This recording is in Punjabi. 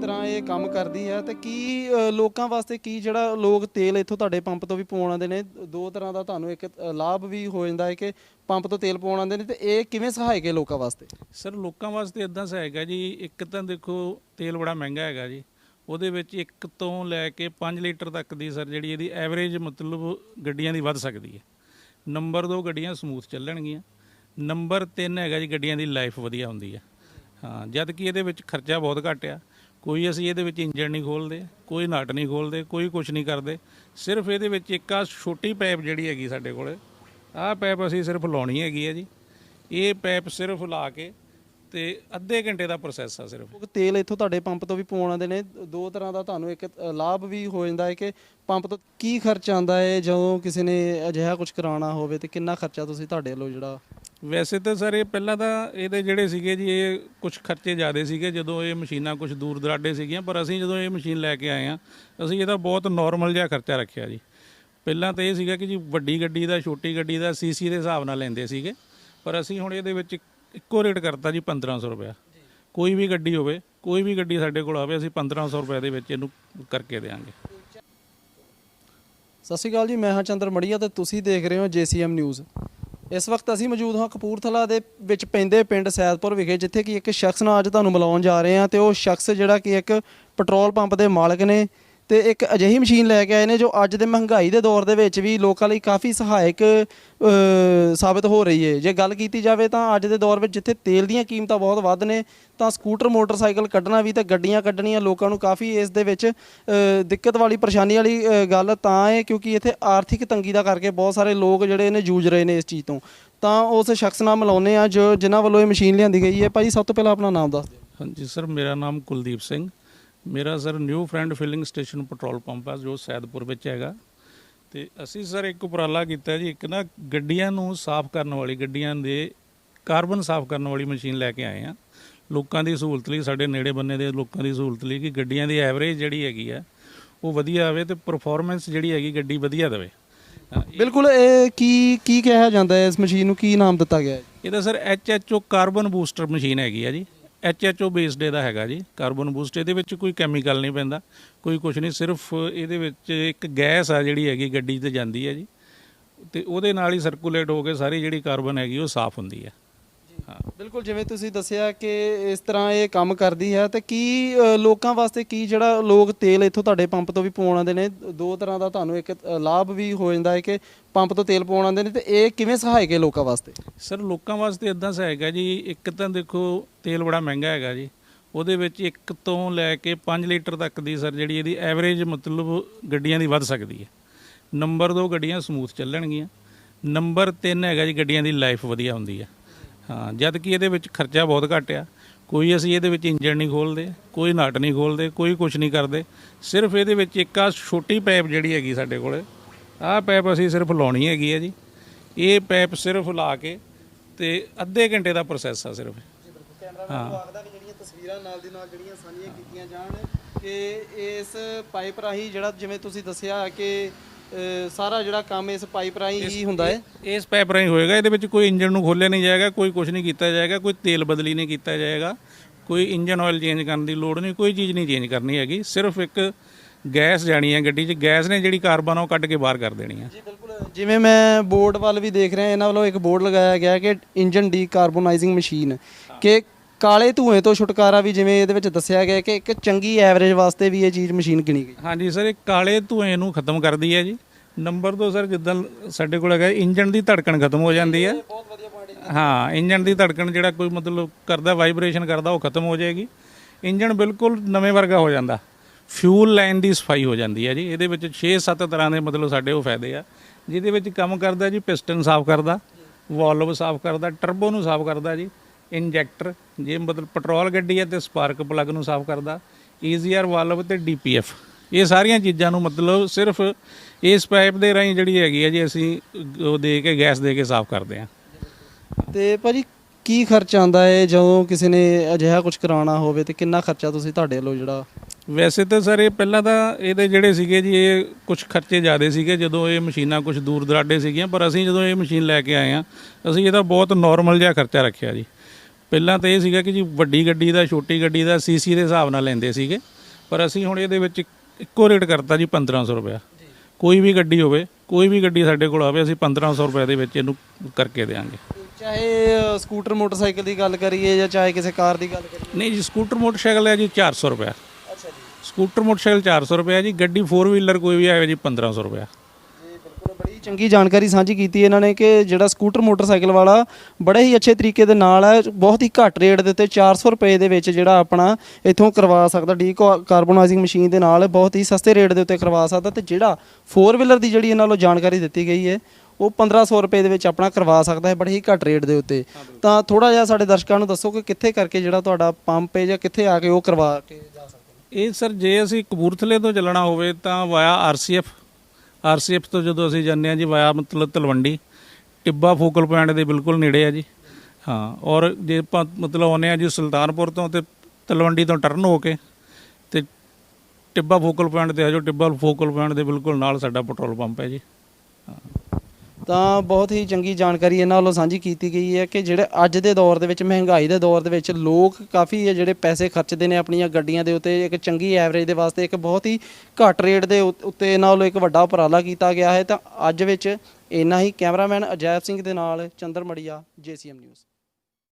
ਤਰ੍ਹਾਂ ਇਹ ਕੰਮ ਕਰਦੀ ਹੈ ਤੇ ਕੀ ਅ, ਲੋਕਾਂ ਵਾਸਤੇ ਕੀ ਜਿਹੜਾ ਲੋਕ ਤੇਲ ਇੱਥੋਂ ਤੁਹਾਡੇ ਪੰਪ ਤੋਂ ਵੀ ਪਵਾਉਣ ਆਉਂਦੇ ਨੇ? ਦੋ ਤਰ੍ਹਾਂ ਦਾ ਤੁਹਾਨੂੰ ਇੱਕ ਅ, ਲਾਭ ਵੀ ਹੋ ਜਾਂਦਾ ਹੈ ਕਿ ਪੰਪ ਤੋਂ ਤੇਲ ਪਵਾਉਣ ਆਉਂਦੇ ਨੇ ਤੇ ਇਹ ਕਿਵੇਂ ਸਹਾਇਕ ਹੈ ਲੋਕਾਂ ਵਾਸਤੇ? ਸਰ ਲੋਕਾਂ ਵਾਸਤੇ ਇਦਾਂ ਸਹਾਇਕ ਜੀ ਇੱਕ ਤਾਂ ਦੇਖੋ ਤੇਲ ਬੜਾ ਮਹਿੰਗਾ ਹੈਗਾ ਜੀ। ਉਹਦੇ ਵਿੱਚ ਇੱਕ ਤੋਂ ਲੈ ਕੇ 5 ਲੀਟਰ ਤੱਕ ਦੀ ਸਰ ਜਿਹੜੀ ਇਹਦੀ ਐਵਰੇਜ ਮਤਲਬ ਗੱਡੀਆਂ ਦੀ ਵੱਧ ਸਕਦੀ ਹੈ। ਨੰਬਰ 2 ਗੱਡੀਆਂ ਸਮੂਥ ਚੱਲਣਗੀਆਂ। ਨੰਬਰ 3 ਹੈਗਾ ਜੀ ਗੱਡੀਆਂ ਦੀ ਲਾਈਫ ਵਧੀਆ ਹੁੰਦੀ ਹੈ। ਹਾਂ ਜਦ ਕਿ ਇਹਦੇ ਵਿੱਚ ਖਰਚਾ ਬਹੁਤ ਘੱਟ ਆ। ਕੋਈ ਅਸੀਂ ਇਹਦੇ ਵਿੱਚ ਇੰਜਣ ਨਹੀਂ ਖੋਲਦੇ, ਕੋਈ ਨਟ ਨਹੀਂ ਖੋਲਦੇ, ਕੋਈ ਕੁਝ ਨਹੀਂ ਕਰਦੇ। ਸਿਰਫ ਇਹਦੇ ਵਿੱਚ ਇੱਕ ਆ ਛੋਟੀ ਪਾਈਪ ਜਿਹੜੀ ਹੈਗੀ ਸਾਡੇ ਕੋਲੇ, ਆਹ ਪਾਈਪ ਅਸੀਂ ਸਿਰਫ ਲਾਉਣੀ ਹੈਗੀ ਹੈ ਜੀ। ਇਹ ਪਾਈਪ ਸਿਰਫ ਲਾ ਕੇ ਤੇ ਅੱਧੇ ਘੰਟੇ ਦਾ ਪ੍ਰੋਸੈਸ ਆ ਸਿਰਫ। ਤੇਲ ਇੱਥੋਂ ਤੁਹਾਡੇ ਪੰਪ ਤੋਂ ਵੀ ਪਵਾਉਣ ਆਉਂਦੇ ਨੇ। ਦੋ ਤਰ੍ਹਾਂ ਦਾ ਤੁਹਾਨੂੰ ਇੱਕ ਲਾਭ ਵੀ ਹੋ ਜਾਂਦਾ ਹੈ ਕਿ ਪੰਪ ਤੋਂ ਕੀ ਖਰਚ ਆਉਂਦਾ ਹੈ, ਜਦੋਂ ਕਿਸੇ ਨੇ ਅਜਿਹਾ ਕੁਝ ਕਰਾਉਣਾ ਹੋਵੇ ਤੇ ਕਿੰਨਾ ਖਰਚਾ ਤੁਸੀਂ ਤੁਹਾਡੇ ਵੱਲੋਂ ਜਿਹੜਾ ਵੈਸੇ ਤਾਂ ਸਰ ਇਹ ਪਹਿਲਾਂ ਤਾਂ ਇਹਦੇ ਜਿਹੜੇ ਸੀਗੇ ਜੀ, ਇਹ ਕੁਝ ਖਰਚੇ ਜ਼ਿਆਦੇ ਸੀਗੇ ਜਦੋਂ ਇਹ ਮਸ਼ੀਨਾਂ ਕੁਝ ਦੂਰ ਦਰਾਡੇ ਸੀਗੀਆਂ, ਪਰ ਅਸੀਂ ਜਦੋਂ ਇਹ ਮਸ਼ੀਨ ਲੈ ਕੇ ਆਏ ਆ ਅਸੀਂ ਇਹਦਾ ਬਹੁਤ ਨਾਰਮਲ ਜਿਹਾ ਖਰਚਾ ਰੱਖਿਆ ਜੀ। ਪਹਿਲਾਂ ਤਾਂ ਇਹ ਸੀਗਾ ਕਿ ਜੀ ਵੱਡੀ ਗੱਡੀ ਦਾ, ਛੋਟੀ ਗੱਡੀ ਦਾ ਸੀਸੀ ਦੇ ਹਿਸਾਬ ਨਾਲ ਲੈਂਦੇ ਸੀਗੇ, ਪਰ ਅਸੀਂ ਹੁਣ ਇਹਦੇ ਵਿੱਚ ਇੱਕੋ ਰੇਟ ਕਰਤਾ ਜੀ 1500 ਰੁਪਇਆ। ਕੋਈ ਵੀ ਗੱਡੀ ਹੋਵੇ, ਕੋਈ ਵੀ ਗੱਡੀ ਸਾਡੇ ਕੋਲ ਆਵੇ, ਅਸੀਂ 1500 ਰੁਪਏ ਦੇ ਵਿੱਚ ਇਹਨੂੰ ਕਰਕੇ ਦੇਵਾਂਗੇ। ਸਤਿ ਸ਼੍ਰੀ ਅਕਾਲ ਜੀ, ਮੈਂ ਹਾਂ ਚੰਦਰ ਮੜੀਆ ਤੇ ਤੁਸੀਂ ਦੇਖ ਰਹੇ ਹੋ JCM ਨਿਊਜ਼। ਇਸ ਵਕਤ ਅਸੀਂ ਮੌਜੂਦ ਹਾਂ ਕਪੂਰਥਲਾ ਦੇ ਵਿੱਚ ਪੈਂਦੇ ਪਿੰਡ ਸੈਦਪੁਰ ਵਿਖੇ, ਜਿੱਥੇ ਕਿ ਇੱਕ ਸ਼ਖਸ ਨਾਲ ਅੱਜ ਤੁਹਾਨੂੰ ਮਿਲਾਉਣ ਜਾ ਰਹੇ ਹਾਂ ਤੇ ਉਹ ਸ਼ਖਸ ਜਿਹੜਾ ਕਿ ਇੱਕ ਪੈਟਰੋਲ ਪੰਪ ਦੇ ਮਾਲਕ ਨੇ। ਤੇ ਇੱਕ ਅਜਿਹੀ ਮਸ਼ੀਨ ਲੈ ਕੇ ਆਏ ਨੇ ਜੋ ਅੱਜ ਦੇ ਮਹਿੰਗਾਈ ਦੇ ਦੌਰ ਦੇ ਵਿੱਚ ਵੀ ਲੋਕਾਂ ਲਈ ਕਾਫੀ ਸਹਾਇਕ ਅ, ਸਾਬਿਤ ਹੋ ਰਹੀ ਹੈ। ਜੇ ਗੱਲ ਕੀਤੀ ਜਾਵੇ ਤਾਂ ਅੱਜ ਦੇ ਦੌਰ ਵਿੱਚ ਜਿੱਥੇ ਤੇਲ ਦੀਆਂ ਕੀਮਤਾਂ ਬਹੁਤ ਵੱਧ ਨੇ ਤਾਂ ਸਕੂਟਰ ਮੋਟਰਸਾਈਕਲ ਕੱਢਣਾ ਵੀ ਤੇ ਗੱਡੀਆਂ ਕੱਢਣੀਆਂ ਲੋਕਾਂ ਨੂੰ ਕਾਫੀ ਇਸ ਦੇ ਵਿੱਚ ਦਿੱਕਤ ਵਾਲੀ ਪਰੇਸ਼ਾਨੀ ਵਾਲੀ ਗੱਲ ਤਾਂ ਹੈ ਕਿਉਂਕਿ ਇੱਥੇ ਆਰਥਿਕ ਤੰਗੀ ਦਾ ਕਰਕੇ ਬਹੁਤ ਸਾਰੇ ਲੋਕ ਜਿਹੜੇ ਨੇ ਜੂਝ ਰਹੇ ਨੇ ਇਸ ਚੀਜ਼ ਤੋਂ। ਤਾਂ ਉਸ ਸ਼ਖਸ ਨਾਲ ਮਿਲਾਉਂਦੇ ਆ ਜੋ ਜਿਨ੍ਹਾਂ ਵੱਲੋਂ ਇਹ ਮਸ਼ੀਨ ਲਿਆਂਦੀ ਗਈ ਹੈ। ਭਾਜੀ ਸਭ ਤੋਂ ਪਹਿਲਾਂ ਆਪਣਾ ਨਾਮ ਦੱਸ ਦਿਓ। ਹਾਂਜੀ ਸਰ ਮੇਰਾ ਨਾਮ ਕੁਲਦੀਪ ਸਿੰਘ। ਮੇਰਾ sir new friend filling station petrol pump ਆ ਜੋ ਸੈਦਪੁਰ ਵਿੱਚ ਹੈਗਾ। ਤੇ ਅਸੀਂ ਸਰ ਇੱਕ ਉਪਰਾਲਾ ਕੀਤਾ ਜੀ ਇੱਕ ਨਾ ਗੱਡੀਆਂ ਨੂੰ ਸਾਫ਼ ਕਰਨ ਵਾਲੀ ਗੱਡੀਆਂ ਦੇ ਕਾਰਬਨ ਸਾਫ਼ ਕਰਨ ਵਾਲੀ ਮਸ਼ੀਨ ਲੈ ਕੇ ਆਏ ਆ। ਲੋਕਾਂ ਦੀ ਸਹੂਲਤ ਲਈ ਸਾਡੇ ਨੇੜੇ ਬੰਨੇ ਦੇ ਲੋਕਾਂ ਦੀ ਸਹੂਲਤ ਲਈ ਕਿ ਗੱਡੀਆਂ ਦੀ ਐਵਰੇਜ ਜਿਹੜੀ ਹੈਗੀ ਆ ਉਹ ਵਧੀਆ ਆਵੇ ਤੇ ਪਰਫਾਰਮੈਂਸ ਜਿਹੜੀ ਹੈਗੀ ਗੱਡੀ ਵਧੀਆ ਦੇਵੇ। ਬਿਲਕੁਲ ਇਹ ਕੀ ਕੀ ਕਿਹਾ ਜਾਂਦਾ ਹੈ ਇਸ ਮਸ਼ੀਨ ਨੂੰ? ਕੀ ਨਾਮ ਦਿੱਤਾ ਗਿਆ ਹੈ? ਇਹਦਾ sir HHO carbon booster machine ਹੈਗੀ ਆ ਜੀ। ਐਚਐਚਓ ਬੇਸਡ ਇਹਦਾ ਹੈਗਾ ਜੀ ਕਾਰਬਨ ਬੂਸਟ ਇਹਦੇ ਵਿੱਚ ਕੋਈ ਕੈਮੀਕਲ ਨਹੀਂ ਪੈਂਦਾ, ਕੋਈ ਕੁਝ ਨਹੀਂ, ਸਿਰਫ ਇਹਦੇ ਵਿੱਚ ਇੱਕ ਗੈਸ ਆ ਜਿਹੜੀ ਹੈਗੀ, ਗੱਡੀ ਤੇ ਜਾਂਦੀ ਹੈ ਜੀ, ਤੇ ਉਹਦੇ ਨਾਲ ਹੀ ਸਰਕੂਲੇਟ ਹੋ ਕੇ ਸਾਰੀ ਜਿਹੜੀ ਕਾਰਬਨ ਹੈਗੀ ਉਹ ਸਾਫ਼ ਹੁੰਦੀ ਹੈ। ਬਿਲਕੁਲ ਜਿਵੇਂ ਤੁਸੀਂ ਦੱਸਿਆ ਕਿ ਇਸ ਤਰ੍ਹਾਂ ਇਹ ਕੰਮ ਕਰਦੀ ਹੈ ਤੇ ਕੀ ਅ, ਲੋਕਾਂ ਵਾਸਤੇ ਕੀ ਜਿਹੜਾ ਲੋਕ ਤੇਲ ਇੱਥੋਂ ਤੁਹਾਡੇ ਪੰਪ ਤੋਂ ਵੀ ਪਵਾਉਣ ਆਉਂਦੇ ਨੇ ਦੋ ਤਰ੍ਹਾਂ ਦਾ ਤੁਹਾਨੂੰ ਇੱਕ ਅ, ਲਾਭ ਵੀ ਹੋ ਜਾਂਦਾ ਹੈ ਕਿ ਪੰਪ ਤੋਂ ਤੇਲ ਪਵਾਉਣ ਆਉਂਦੇ ਨੇ ਤੇ ਇਹ ਕਿਵੇਂ ਸਹਾਇਕ ਹੈ ਲੋਕਾਂ ਵਾਸਤੇ? ਸਰ ਲੋਕਾਂ ਵਾਸਤੇ ਇਦਾਂ ਸਹਾਇਕ ਹੈ ਜੀ ਇੱਕ ਤਾਂ ਦੇਖੋ ਤੇਲ ਬੜਾ ਮਹਿੰਗਾ ਹੈਗਾ ਜੀ ਉਹਦੇ ਵਿੱਚ ਇੱਕ ਤੋਂ ਲੈ ਕੇ 5 ਲੀਟਰ ਤੱਕ ਦੀ ਸਰ ਜਿਹੜੀ ਇਹਦੀ ਐਵਰੇਜ ਮਤਲਬ ਗੱਡੀਆਂ ਦੀ ਵੱਧ ਸਕਦੀ ਹੈ। ਨੰਬਰ 2 ਗੱਡੀਆਂ ਸਮੂਥ ਚੱਲਣਗੀਆਂ ਨੰਬਰ 3 ਹੈਗਾ ਜੀ ਗੱਡੀਆਂ ਦੀ ਲਾਈਫ ਵਧੀਆ ਹੁੰਦੀ ਹੈ। ਹਾਂ ਜਦ ਕਿ ਇਹਦੇ ਵਿੱਚ ਖਰਚਾ ਬਹੁਤ ਘੱਟ ਆ। ਕੋਈ ਅਸੀਂ ਇਹਦੇ ਵਿੱਚ ਇੰਜਨ ਨਹੀਂ ਖੋਲਦੇ ਕੋਈ ਨਟ ਨਹੀਂ ਖੋਲਦੇ ਕੋਈ ਕੁਝ ਨਹੀਂ ਕਰਦੇ। ਸਿਰਫ ਇਹਦੇ ਵਿੱਚ ਇੱਕ ਆ ਛੋਟੀ ਪਾਈਪ ਜਿਹੜੀ ਹੈਗੀ ਸਾਡੇ ਕੋਲੇ ਆਹ ਪਾਈਪ ਅਸੀਂ ਸਿਰਫ ਲਾਉਣੀ ਹੈਗੀ ਹੈ ਜੀ। ਇਹ ਪਾਈਪ ਸਿਰਫ ਲਾ ਕੇ ਤੇ ਅੱਧੇ ਘੰਟੇ ਦਾ ਪ੍ਰੋਸੈਸ ਆ ਸਿਰਫ। ਹਾਂ। ਆਖਦਾ ਕਿ ਜਿਹੜੀਆਂ ਤਸਵੀਰਾਂ ਨਾਲ ਦੀ ਨਾਲ ਜਿਹੜੀਆਂ ਸਾਂਝੀਆਂ ਕੀਤੀਆਂ ਜਾਣ ਕਿ ਇਸ ਪਾਈਪ ਰਾਹੀਂ ਜਿਹੜਾ ਜਿਵੇਂ ਤੁਸੀਂ ਦੱਸਿਆ ਕਿ ਸਾਰਾ ਜਿਹੜਾ ਕੰਮ ਇਸ ਪਾਈਪ ਰਾਹੀਂ ਹੀ ਹੁੰਦਾ ਹੈ। ਇਸ ਪਾਈਪ ਰਾਹੀਂ ਹੋਏਗਾ ਇਹਦੇ ਵਿੱਚ ਕੋਈ ਇੰਜਨ ਨੂੰ ਖੋਲਿਆ ਨਹੀਂ ਜਾਏਗਾ ਕੋਈ ਕੁਝ ਨਹੀਂ ਕੀਤਾ ਜਾਏਗਾ ਕੋਈ ਤੇਲ ਬਦਲੀ ਨਹੀਂ ਕੀਤਾ ਜਾਏਗਾ ਕੋਈ ਇੰਜਨ ਆਇਲ ਚੇਂਜ ਕਰਨ ਦੀ ਲੋੜ ਨਹੀਂ ਕੋਈ ਚੀਜ਼ ਨਹੀਂ ਚੇਂਜ ਕਰਨੀ ਹੈਗੀ ਸਿਰਫ ਇੱਕ ਗੈਸ ਜਾਣੀ ਹੈ ਗੱਡੀ 'ਚ ਗੈਸ ਨੇ ਜਿਹੜੀ ਕਾਰਬਨ ਉਹ ਕੱਢ ਕੇ ਬਾਹਰ ਕਰ ਦੇਣੀ ਹੈ। ਜੀ ਬਿਲਕੁਲ। ਜਿਵੇਂ ਮੈਂ ਬੋਰਡ ਵੱਲ ਵੀ ਦੇਖ ਰਿਹਾ ਇਹਨਾਂ ਵੱਲੋਂ ਇੱਕ ਬੋਰਡ ਲਗਾਇਆ ਗਿਆ ਕਿ ਇੰਜਨ ਡੀਕਾਰਬੋਨਾਈਜ਼ਿੰਗ ਮਸ਼ੀਨ ਕਿ ਕਾਲੇ ਧੂਏ ਤੋਂ ਛੁਟਕਾਰਾ ਵੀ ਜਿਵੇਂ ਇਹਦੇ ਵਿੱਚ ਦੱਸਿਆ ਗਿਆ ਕਿ ਇੱਕ ਚੰਗੀ ਐਵਰੇਜ ਵਾਸਤੇ ਵੀ ਇਹ ਚੀਜ਼ ਮਸ਼ੀਨ ਗਿਣੀ ਗਈ। ਹਾਂਜੀ ਸਰ, ਇਹ ਕਾਲੇ ਧੂਏ ਨੂੰ ਖਤਮ ਕਰਦੀ ਹੈ ਜੀ। ਨੰਬਰ 2 ਸਰ ਜਿੱਦਾਂ ਸਾਡੇ ਕੋਲ ਹੈਗਾ ਇੰਜਨ ਦੀ ਧੜਕਣ ਖਤਮ ਹੋ ਜਾਂਦੀ ਹੈ। ਬਹੁਤ ਵਧੀਆ ਪੁਆਇੰਟ ਹਾਂ ਇੰਜਨ ਦੀ ਧੜਕਣ ਜਿਹੜਾ ਕੋਈ ਮਤਲਬ ਕਰਦਾ ਵਾਈਬ੍ਰੇਸ਼ਨ ਕਰਦਾ, ਉਹ ਖਤਮ ਹੋ ਜਾਏਗੀ। ਇੰਜਨ ਬਿਲਕੁਲ ਨਵੇਂ ਵਰਗਾ ਹੋ ਜਾਂਦਾ। ਫਿਊਲ ਲਾਈਨ ਦੀ ਸਫ਼ਾਈ ਹੋ ਜਾਂਦੀ ਹੈ ਜੀ। ਇਹਦੇ ਵਿੱਚ 6-7 ਤਰ੍ਹਾਂ ਦੇ ਮਤਲਬ ਸਾਡੇ ਉਹ ਫਾਇਦੇ ਆ। ਜਿਹਦੇ ਵਿੱਚ ਕੰਮ ਕਰਦਾ ਜੀ ਪਿਸਟਨ ਸਾਫ਼ ਕਰਦਾ ਵਾਲਵ ਸਾਫ਼ ਕਰਦਾ ਟਰਬੋ ਨੂੰ ਸਾਫ਼ ਕਰਦਾ ਜੀ। ਇੰਜੈਕਟਰ ਜੇ ਮਤਲਬ ਪੈਟਰੋਲ ਗੱਡੀ ਹੈ ਤੇ ਸਪਾਰਕ ਪਲੱਗ ਨੂੰ ਸਾਫ਼ ਕਰਦਾ ਈਜ਼ੀਆਰ ਵਾਲਵ ਤੇ ਡੀਪੀਐਫ ਇਹ ਸਾਰੀਆਂ ਚੀਜ਼ਾਂ ਨੂੰ ਮਤਲਬ ਸਿਰਫ ਇਸ ਪਾਈਪ ਦੇ ਰਾਹੀਂ ਜਿਹੜੀ ਹੈਗੀ ਹੈ ਜੀ ਅਸੀਂ ਉਹ ਦੇ ਕੇ ਗੈਸ ਦੇ ਕੇ ਸਾਫ਼ ਕਰਦੇ ਹਾਂ। ਤੇ ਭਾਜੀ ਕੀ ਖਰਚ ਆਉਂਦਾ ਹੈ? ਜਦੋਂ ਕਿਸੇ ਨੇ ਅਜਿਹਾ ਕੁਝ ਕਰਾਉਣਾ ਹੋਵੇ ਤੇ ਕਿੰਨਾ ਖਰਚਾ ਤੁਸੀਂ ਤੁਹਾਡੇ ਵੱਲੋਂ ਜਿਹੜਾ? ਵੈਸੇ ਤਾਂ ਸਰ ਇਹ ਪਹਿਲਾਂ ਤਾਂ ਇਹਦੇ ਜਿਹੜੇ ਸੀਗੇ ਜੀ ਇਹ ਕੁਝ ਖਰਚੇ ਜ਼ਿਆਦੇ ਸੀਗੇ ਜਦੋਂ ਇਹ ਮਸ਼ੀਨਾਂ ਕੁਝ ਦੂਰ ਦਰਾਡੇ ਸੀਗੀਆਂ ਪਰ ਅਸੀਂ ਜਦੋਂ ਇਹ ਮਸ਼ੀਨ ਲੈ ਕੇ ਆਏ ਆ ਅਸੀਂ ਇਹਦਾ ਬਹੁਤ ਨਾਰਮਲ ਜਿਹਾ ਖਰਚਾ ਰੱਖਿਆ ਜੀ। ਪਹਿਲਾਂ ਤਾਂ ਇਹ ਸੀਗਾ ਕਿ ਜੀ ਵੱਡੀ ਗੱਡੀ ਦਾ ਛੋਟੀ ਗੱਡੀ ਦਾ ਸੀਸੀ ਦੇ ਹਿਸਾਬ ਨਾਲ ਲੈਂਦੇ ਸੀਗੇ। ਪਰ ਅਸੀਂ ਹੁਣ ਇਹਦੇ ਵਿੱਚ ਇੱਕੋ ਰੇਟ ਕਰਤਾ ਜੀ 1500 ਰੁਪਇਆ। ਕੋਈ ਵੀ ਗੱਡੀ ਹੋਵੇ ਕੋਈ ਵੀ ਗੱਡੀ ਸਾਡੇ ਕੋਲ ਆਵੇ ਅਸੀਂ 1500 ਰੁਪਏ ਦੇ ਵਿੱਚ ਇਹਨੂੰ ਕਰਕੇ ਦੇਵਾਂਗੇ। ਚਾਹੇ ਸਕੂਟਰ ਮੋਟਰਸਾਈਕਲ ਦੀ ਗੱਲ ਕਰੀਏ ਜਾਂ ਚਾਹੇ ਕਿਸੇ ਕਾਰ ਦੀ ਗੱਲ ਕਰੀਏ। ਨਹੀਂ ਜੀ ਸਕੂਟਰ ਮੋਟਰਸਾਈਕਲ ਹੈ ਜੀ 400 ਰੁਪਇਆ। ਅੱਛਾ ਜੀ। ਸਕੂਟਰ ਮੋਟਰਸਾਈਕਲ 400 ਰੁਪਇਆ ਜੀ ਗੱਡੀ 4 ਵੀਲਰ ਕੋਈ ਵੀ ਆਵੇ ਜੀ 1500 ਰੁਪਇਆ। ਜੀ ਬਿਲਕੁਲ ਬੜੀ ਚੰਗੀ ਜਾਣਕਾਰੀ ਸਾਂਝੀ ਕੀਤੀ ਇਹਨਾਂ ਨੇ ਕਿ ਜਿਹੜਾ ਸਕੂਟਰ ਮੋਟਰਸਾਈਕਲ ਵਾਲਾ ਬੜੇ ਹੀ ਅੱਛੇ ਤਰੀਕੇ ਦੇ ਨਾਲ ਹੈ, ਬਹੁਤ ਹੀ ਘੱਟ ਰੇਟ ਦੇ ਉੱਤੇ 400 ਰੁਪਏ ਦੇ ਵਿੱਚ ਜਿਹੜਾ ਆਪਣਾ ਇੱਥੋਂ ਕਰਵਾ ਸਕਦਾ ਡੀ ਕਾਰਬੋਨਾਈਜ਼ਿੰਗ ਮਸ਼ੀਨ ਦੇ ਨਾਲ ਬਹੁਤ ਹੀ ਸਸਤੇ ਰੇਟ ਦੇ ਉੱਤੇ ਕਰਵਾ ਸਕਦਾ ਤੇ ਜਿਹੜਾ 4 ਵੀਲਰ ਦੀ ਜਿਹੜੀ ਇਹਨਾਂ ਵੱਲੋਂ ਜਾਣਕਾਰੀ ਦਿੱਤੀ ਗਈ ਹੈ, ਉਹ 1500 ਰੁਪਏ ਦੇ ਵਿੱਚ ਆਪਣਾ ਕਰਵਾ ਸਕਦਾ ਹੈ ਬੜੇ ਹੀ ਘੱਟ ਰੇਟ ਦੇ ਉੱਤੇ। ਤਾਂ ਥੋੜਾ ਜਿਹਾ ਸਾਡੇ ਦਰਸ਼ਕਾਂ ਨੂੰ ਦੱਸੋ ਕਿ ਕਿੱਥੇ ਕਰਕੇ ਜਿਹੜਾ ਤੁਹਾਡਾ ਪੰਪ ਹੈ ਜਾਂ ਕਿੱਥੇ ਆ ਕੇ ਉਹ ਕਰਵਾ ਕੇ ਜਾ ਸਕਦੇ ਇਹ ਸਰ, ਜੇ ਅਸੀਂ ਕਪੂਰਥਲੇ ਤੋਂ ਚੱਲਣਾ ਹੋਵੇ ਤਾਂ ਵਾਇਆ ਆਰਸੀਐਫ ਆਰਸੀਐਫ ਤੋਂ ਜਦੋਂ ਅਸੀਂ ਜਾਂਦੇ ਹਾਂ ਜੀ, ਵਾਇਆ ਮਤਲਬ ਤਲਵੰਡੀ, ਟਿੱਬਾ ਫੋਕਲ ਪੁਆਇੰਟ ਦੇ ਬਿਲਕੁਲ ਨੇੜੇ ਆ ਜੀ। ਹਾਂ, ਔਰ ਜੇ ਆਪਾਂ ਮਤਲਬ ਆਉਂਦੇ ਆ ਜੀ ਸੁਲਤਾਨਪੁਰ ਤੋਂ ਤੇ ਤਲਵੰਡੀ ਤੋਂ ਟਰਨ ਹੋ ਕੇ ਤੇ ਟਿੱਬਾ ਫੋਕਲ ਪੁਆਇੰਟ ਤੇ ਆ ਜੋ ਟਿੱਬਾ ਫੋਕਲ ਪੁਆਇੰਟ ਦੇ ਬਿਲਕੁਲ ਨਾਲ ਸਾਡਾ ਪੈਟਰੋਲ ਪੰਪ ਹੈ ਜੀ। ਹਾਂ। ਤਾਂ ਬਹੁਤ ਹੀ ਚੰਗੀ ਜਾਣਕਾਰੀ ਇਹਨਾਂ ਵੱਲੋਂ ਸਾਂਝੀ ਕੀਤੀ ਗਈ ਹੈ ਕਿ ਜਿਹੜੇ ਅੱਜ ਦੇ ਦੌਰ ਦੇ ਵਿੱਚ, ਮਹਿੰਗਾਈ ਦੇ ਦੌਰ ਦੇ ਵਿੱਚ ਲੋਕ ਕਾਫੀ ਹੈ ਜਿਹੜੇ ਪੈਸੇ ਖਰਚਦੇ ਨੇ ਆਪਣੀਆਂ ਗੱਡੀਆਂ ਦੇ ਉੱਤੇ, ਇੱਕ ਚੰਗੀ ਐਵਰੇਜ ਦੇ ਵਾਸਤੇ, ਇੱਕ ਬਹੁਤ ਹੀ ਘੱਟ ਰੇਟ ਦੇ ਉੱਤੇ ਇਹਨਾਂ ਵੱਲੋਂ ਇੱਕ ਵੱਡਾ ਉਪਰਾਲਾ ਕੀਤਾ ਗਿਆ ਹੈ। ਤਾਂ ਅੱਜ ਵਿੱਚ ਇੰਨਾ ਹੀ। ਕੈਮਰਾਮੈਨ ਅਜੈਬ ਸਿੰਘ ਦੇ ਨਾਲ ਚੰਦਰ ਮੜੀਆ, ਜੀਸੀਐਮ ਨਿਊਜ਼।